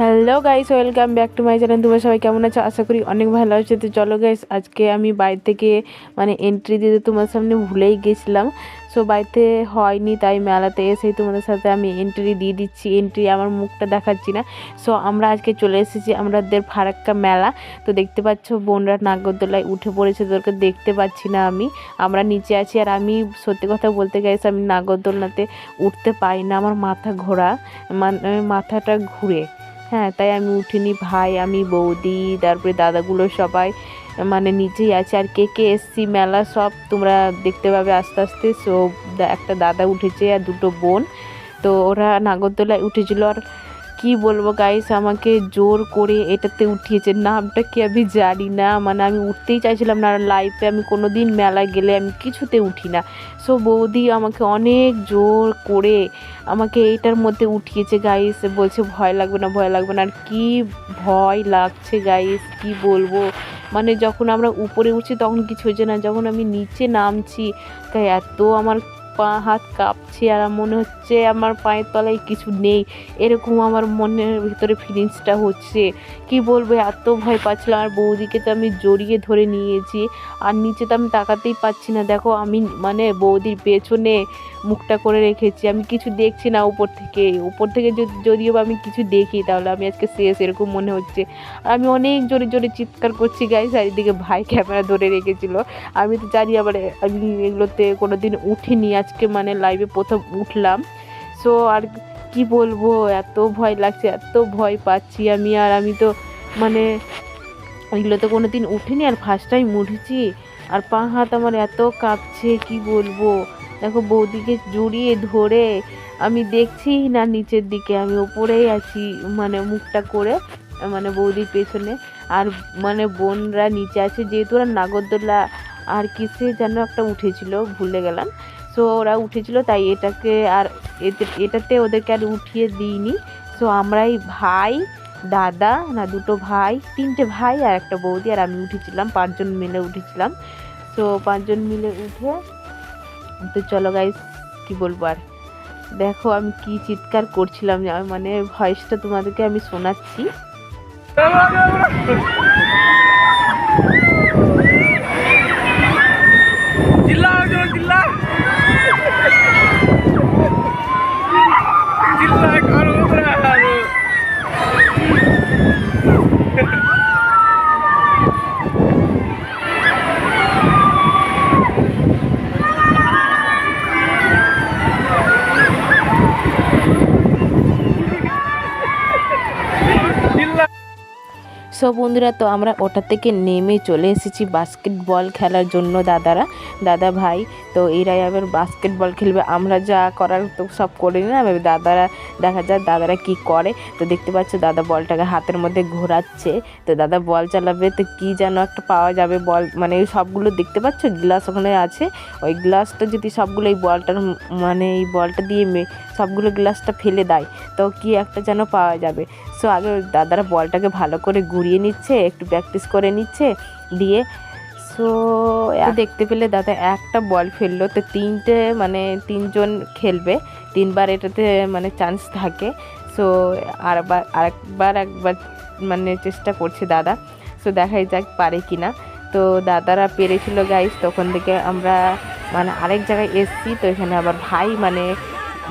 Hello guys welcome back to my channel তোমরা সবাই কেমন আছো? আশা করি অনেক ভালো আছো। তো চলো গাইস আজকে আমি বাড়ি থেকে মানে এন্ট্রি দিতে তোমার সামনে ভুলেই গেছিলাম। সো বাড়িতে হয়নি, তাই মেলাতে এসেই তোমাদের সাথে আমি এন্ট্রি দিয়ে দিচ্ছি। এন্ট্রি আমার মুখটা দেখাচ্ছি না। সো আমরা আজকে চলে এসেছি আমাদের ফারাক্কা মেলা। তো দেখতে পাচ্ছ, বোনরা নাগরদোলায় উঠে পড়েছে, তোদেরকে দেখতে পাচ্ছি না আমি। আমরা নিচে আছি, আর আমি সত্যি কথা বলতে গেছি আমি নাগরদোলনাতে উঠতে পাই না। আমার মাথা ঘোরা মানে মাথাটা ঘুরে। হ্যাঁ তাই আমি উঠিনি, ভাই, আমি বৌদি, তারপরে দাদাগুলো সবাই মানে নিজেই আছে। আর কে কে এসছি, মেলা সব তোমরা দেখতে পাবে আস্তে আস্তে। সো একটা দাদা উঠেছে আর দুটো বোন। তো ওরা নাগরদোলায় উঠেছিল আর কি বলব গাইস আমাকে জোর করে এটাতে উঠিয়েছে। নামটা কি আমি জানি না। মানে আমি উঠতেই চাইছিলাম না লাইফে আমি কোনো দিন মেলায় গেলে আমি কিছুতে উঠি না। সো বৌদি আমাকে অনেক জোর করে আমাকে এইটার মধ্যে উঠিয়েছে গাইস বলছে, ভয় লাগবে না, ভয় লাগবে না। আর কি ভয় লাগছে গাইস কি বলব? মানে যখন আমরা উপরে উঠছি, তখন কিছু হচ্ছে না। যখন আমি নিচে নামছি, তাই এত আমার পা, হাত কাঁপছে আর মনে হচ্ছে আমার পায়ের তলায় কিছু নেই। এরকম আমার মনের ভিতরে ফিলিংসটা হচ্ছে। কি বলব, এত ভয় পাচ্ছিলাম আর বৌদিকে তো আমি জড়িয়ে ধরে নিয়েছি। আর নিচে তো আমি তাকাতেই পাচ্ছি না। দেখো, আমি মানে বৌদির পেছনে মুখটা করে রেখেছি। আমি কিছু দেখছি না উপর থেকে। উপর থেকে যদি- যদিও বা আমি কিছু দেখি, তাহলে আমি আজকে শেষ, এরকম মনে হচ্ছে। আর আমি অনেক জোরে জোরে চিৎকার করছি গাই চারিদিকে ভাই ক্যামেরা ধরে রেখেছিল। আমি তো জানি আবার, আমি এগুলোতে কোনো দিন উঠিনি আজকে মানে লাইভে প্রথম উঠলাম। সো আর কি বলব, এত ভয় লাগছে, এত ভয় পাচ্ছি আমি। আর আমি তো মানে এগুলো তো কোনো দিন উঠিনি, আর ফার্স্ট টাইম উঠেছি। আর পা হাত আমার এত কাঁপছে, কি বলব? দেখো বৌদিকে জড়িয়ে ধরে আমি দেখছি না নিচের দিকে, আমি ওপরেই আছি মানে মুখটা করে মানে বৌদির পেছনে। আর মানে বোনরা নিচে আছে, যেহেতু ওরা নাগরদোলা আর কিসে যেন একটা উঠেছিল, ভুলে গেলাম। সো ওরা উঠেছিল, তাই এটাকে আর এটাতে ওদেরকে আর উঠিয়ে দিইনি। সো আমরাই ভাই, দাদা, না, দুটো ভাই, তিনটে ভাই আর একটা বৌদি, আর আমি উঠেছিলাম, পাঁচজন মিলে উঠেছিলাম। তো পাঁচজন মিলে উঠে, তো চলো গাইস কি বলব আর? দেখো আমি কি চিৎকার করছিলাম মানে ভয়েসটা তোমাদেরকে আমি শোনাচ্ছি। সো বন্ধুরা, তো আমরা ওটা থেকে নেমে চলে এসেছি বাস্কেটবল খেলার জন্য দাদারা, দাদা ভাই। তো এরাই আবার বাস্কেটবল খেলবে। আমরা যা করার তো সব করে নিলাম। এবার দাদারা, দেখা যায় দাদারা কি করে। তো দেখতে পাচ্ছ, দাদা বলটাকে হাতের মধ্যে ঘোরাচ্ছে। তো দাদা বল চালাবে, তো কি যেন একটা পাওয়া যাবে বল। মানে সবগুলো দেখতে পাচ্ছ? গ্লাস ওখানে আছে। ওই গ্লাসটা যদি সবগুলো এই বলটার মানে এই বলটা দিয়ে সবগুলো গ্লাসটা ফেলে দেয় তো কি একটা যেন পাওয়া যাবে। সো আগে দাদারা বলটাকে ভালো করে ঘুরিয়ে নিচ্ছে একটু প্র্যাকটিস করে নিচ্ছে দিয়ে সো দেখতে পেলে দাদা একটা বল ফেলল তো তিনটে মানে তিনজন খেলবে তিনবার এটাতে মানে চান্স থাকে। সো আরবার আরেকবার একবার মানে চেষ্টা করছে দাদা। সো দেখাই যাক পারে কি না তো দাদারা পেরেছিল গাইস তখন থেকে আমরা মানে আরেক জায়গায় এসছি তো এখানে আবার ভাই মানে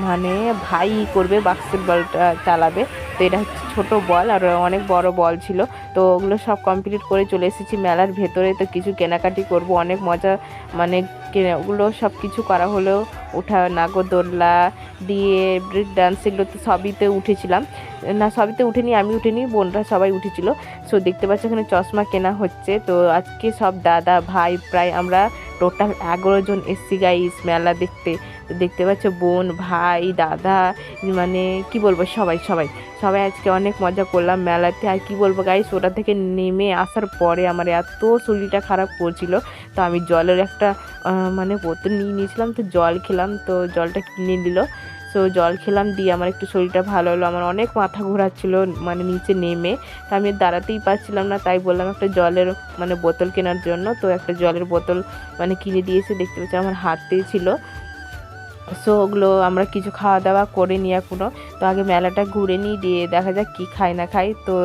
মানে ভাই করবে বাস্কেটবলটা চালাবে। তো এটা হচ্ছে ছোটো বল আর অনেক বড় বল ছিল। তো ওগুলো সব কমপ্লিট করে চলে এসেছি মেলার ভেতরে। তো কিছু কেনাকাটি করব, অনেক মজা মানে ওগুলো সব কিছু করা হলো। ওঠা নাগরদোল্লা দিয়ে ব্রেক ডান্স এগুলো তো সবইতে উঠেছিলাম। না, সবইতে উঠেনি, আমি উঠিনি, বোনরা সবাই উঠেছিল। সো দেখতে পাচ্ছি এখানে চশমা কেনা হচ্ছে। তো আজকে সব দাদা, ভাই, প্রায় আমরা টোটাল এগারো জন এসছি গাইস মেলা দেখতে। দেখতে পাচ্ছ বোন, ভাই, দাদা মানে কি বলব, সবাই সবাই। সবাই আজকে অনেক মজা করলাম মেলাতে। আর কি বলব গাইস ওটা থেকে নেমে আসার পরে আমার এত শরীরটা খারাপ করছিল তো আমি জলের একটা মানে বোতল নিয়ে নিয়েছিলাম, তো জল খেলাম, তো জলটা কিনে দিল তো জল খেলাম, দিয়ে আমার একটু শরীরটা ভালো হলো। আমার অনেক মাথা ঘোরাচ্ছিল মানে নিচে নেমে। তো আমি দাঁড়াতেই পারছিলাম না, তাই বললাম একটা জলের মানে বোতল কেনার জন্য। তো একটা জলের বোতল মানে কিনে দিয়েছে, দেখতে পাচ্ছি আমার হাতে ছিল। সো ওগুলো আমরা কিছু খাওয়া দাওয়া করে নিই এখনও তো আগে মেলাটা ঘুরে নিই, দিয়ে দেখা যাক কী খাই না খাই। তো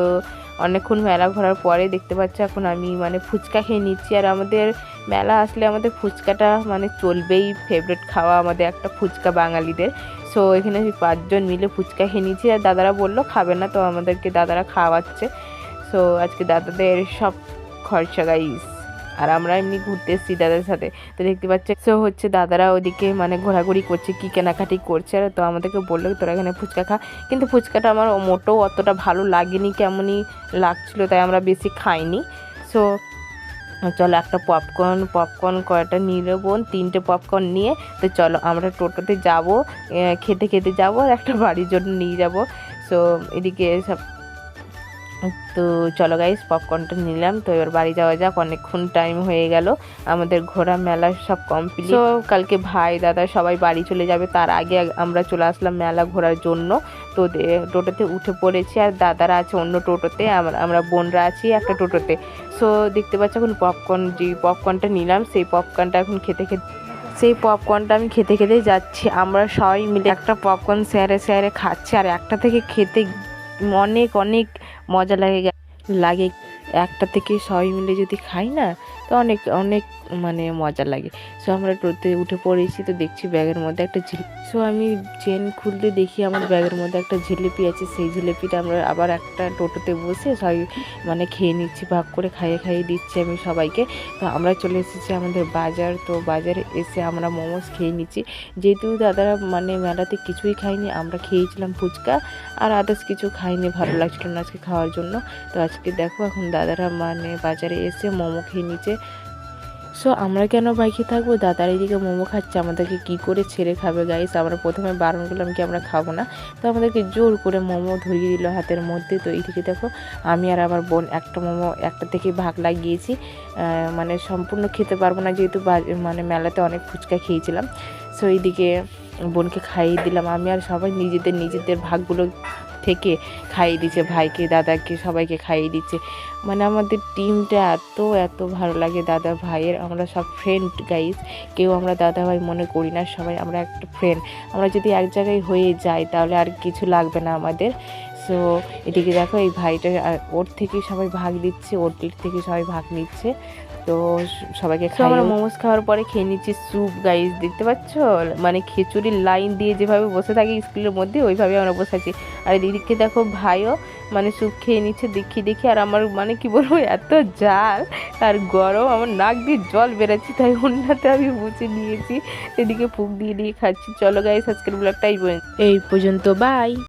অনেকক্ষণ মেলা ঘোরার পরে দেখতে পাচ্ছি এখন আমি মানে ফুচকা খেয়ে নিচ্ছি। আর আমাদের মেলা আসলে আমাদের ফুচকাটা মানে চলবেই। ফেভারিট খাওয়া আমাদের একটা ফুচকা বাঙালিদের। সো এখানে পাঁচজন মিলে ফুচকা খেয়ে নিচ্ছি আর দাদারা বলল, খাবে না তো আমাদেরকে দাদারা খাওয়াচ্ছে। সো আজকে দাদাদের সব খরচা গাইস আর আমরা এমনি ঘুরতে এসেছি দাদার সাথে। তো দেখতে পাচ্ছে সো হচ্ছে দাদারা ওদিকে মানে ঘোরাঘুরি করছে, কি কেনাকাটি করছে। আর তো আমাদেরকে বলল, তোরা এখানে ফুচকা খা। কিন্তু ফুচকাটা আমার মোটেও অতটা ভালো লাগেনি, কেমনই লাগছিল, তাই আমরা বেশি খাইনি। সো চলো একটা পপকর্ন পপকর্ন কয়টা নিয়ে বোন? তিনটে পপকর্ন নিয়ে, তো চলো আমরা টোটোতে যাব খেতে খেতে যাব আর একটা বাড়ির জন্য নিয়ে যাব। সো এদিকে সব তো চলো গাইস পপকর্নটা নিলাম। তো এবার বাড়ি যাওয়া যাক অনেকক্ষণ টাইম হয়ে গেল। আমাদের ঘোরা মেলা সব কমপ্লিট তো কালকে ভাই দাদা সবাই বাড়ি চলে যাবে তার আগে আমরা চলে আসলাম মেলা ঘোরার জন্য। তো টোটোতে উঠে পড়েছি আর দাদারা আছে অন্য টোটোতে আমরা আমরা বোনরা আছি একটা টোটোতে। সো দেখতে পাচ্ছ এখন পপকর্ন যে পপকর্নটা নিলাম সেই পপকর্নটা এখন খেতে খেতে সেই পপকর্নটা আমি খেতে খেতে যাচ্ছি। আমরা সবাই মিলে একটা পপকর্ন শেয়ারে শেয়ারে খাচ্ছি আর একটা থেকে খেতে অনেক অনেক মজা লাগে লাগে। একটা থেকে সবাই মিলে যদি খাই না, তো অনেক অনেক মানে মজা লাগে। সো আমরা টোটোতে উঠে পড়েছি তো দেখছি ব্যাগের মধ্যে একটা ঝিল সো আমি চেন খুলতে দেখি আমার ব্যাগের মধ্যে একটা জিলিপি আছে, সেই জিলিপিটা আমরা আবার একটা টোটোতে বসে সবাই মানে খেয়ে নিচ্ছি, ভাগ করে খাইয়ে খাইয়ে দিচ্ছি আমি সবাইকে। তো আমরা চলে এসেছি আমাদের বাজার, তো বাজারে এসে আমরা মোমোস খেয়ে নিচ্ছি। যেহেতু দাদারা মানে মেলাতে কিছুই খাইনি আমরা খেয়েছিলাম ফুচকা, আর আদার্স কিছু খাইনি ভালো লাগছিল না আজকে খাওয়ার জন্য। তো আজকে দেখো এখন দাদারা মানে বাজারে এসে মোমো খেয়ে নিচ্ছে। সো আমরা কেন বাইকে থাকব? দাদার এদিকে মোমো খাচ্ছে, আমাদেরকে কি করে ছেড়ে খাবে গাইস আমরা প্রথমে বারণ করলাম কি আমরা খাব না? তো আমাদেরকে জোর করে মোমো ধরিয়ে দিল হাতের মধ্যে। তো এইদিকে দেখো, আমি আর আমার বোন একটা মোমো, একটা থেকে ভাগ লাগিয়েছি। মানে সম্পূর্ণ খেতে পারব না যেহেতু মানে মেলাতে অনেক ফুচকা খেয়েছিলাম। সো এইদিকে বোনকে খাইয়ে দিলাম। আমি আর সবাই নিজেদের নিজেদের ভাগগুলো থেকে খাইয়ে দিচ্ছে, ভাইকে, দাদাকে, সবাইকে খাইয়ে দিচ্ছে। মানে আমাদের টিমটা এত এত ভালো লাগে দাদা ভাইয়ের। আমরা সব ফ্রেন্ড গাইজ কেউ আমরা দাদা ভাই মনে করি না, সবাই আমরা একটা ফ্রেন্ড আমরা যদি এক জায়গায় হয়ে যাই, তাহলে আর কিছু লাগবে না আমাদের। সো এদিকে দেখো এই ভাইটা ওর থেকে সবাই ভাগ দিচ্ছে, ওর দিক থেকে সবাই ভাগ নিচ্ছে। তো সবাইকে খাই আমরা মোমোস খাওয়ার পরে খেয়ে নিচ্ছি স্যুপ গাইজ দেখতে পাচ্ছ? মানে খিচুড়ির লাইন দিয়ে যেভাবে বসে থাকি স্কুলের মধ্যে ওইভাবে আমরা বসে আছি। আর এদিকে দেখো ভাইও মানে স্যুপ খেয়ে নিচ্ছে দেখি দেখি আর আমার মানে কি বলব এত জাল আর গরম আমার নাক দিয়ে জল বেরোচ্ছে তাই অন্যতে আমি বুঝে নিয়েছি। এদিকে ফুক দিয়ে দিয়ে খাচ্ছি। চলো গাইস আজকের ব্লগটাই এই পর্যন্ত। বাই